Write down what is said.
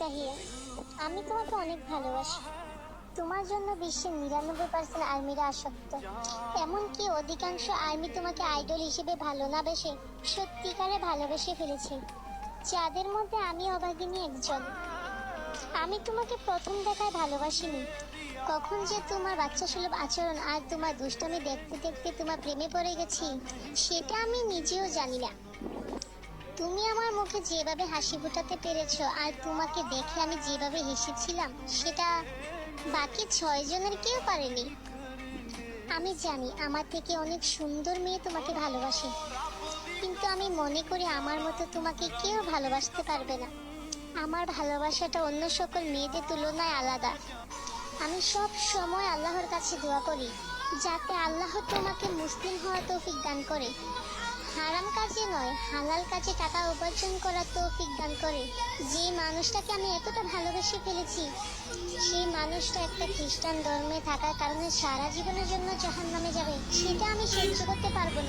তাহিয়া, আমি তোমাকে অনেক ভালোবাসি। তোমার জন্য বিশ্বের নিরানব্বই পার্সেন্ট আর্মিরা আসক্ত। এমনকি অধিকাংশ আর্মি তোমাকে আইডল হিসেবে ভালো না বেসে সত্যিকারে ভালোবেসে ফেলেছে। যাদের মধ্যে আমি অভাগিনী একজন। আমি তোমাকে প্রথম দেখায় ভালোবাসিনি। কখন যে তোমার বাচ্চা সুলভ আচরণ আর তোমার দুষ্টামি দেখতে দেখতে তোমার প্রেমে পড়ে গেছি, সেটা আমি নিজেও জানি না। তুমি আমার মুখে যেভাবে হাসি ফোটাতে পেরেছ আর তোমাকে দেখে আমি যেভাবে হেসেছিলাম, সেটা বাকি ছয় জনের কেউ পারেনি। আমি জানি আমার থেকে অনেক সুন্দর মেয়ে তোমাকে ভালোবাসে, কিন্তু আমি মনে করি আমার মতো তোমাকে কেউ ভালোবাসতে পারবে না। আমার ভালোবাসাটা অন্য সকল মেয়েদের তুলনায় আলাদা। আমি সব সময় আল্লাহর কাছে দোয়া করি, যাতে আল্লাহ তোমাকে মুসলিম হওয়া তৌফিক দান করে। হারাম কাজে নয়, হালাল কাজে টাকা উপার্জন করার তৌফিক দান করে। যে মানুষটাকে আমি এতটা ভালোবেসে ফেলেছি, সেই মানুষটা একটা খ্রিস্টান ধর্মে থাকার কারণে সারা জীবনের জন্য জাহান নামে যাবে। সেটা আমি সহ্য করতে পারব না।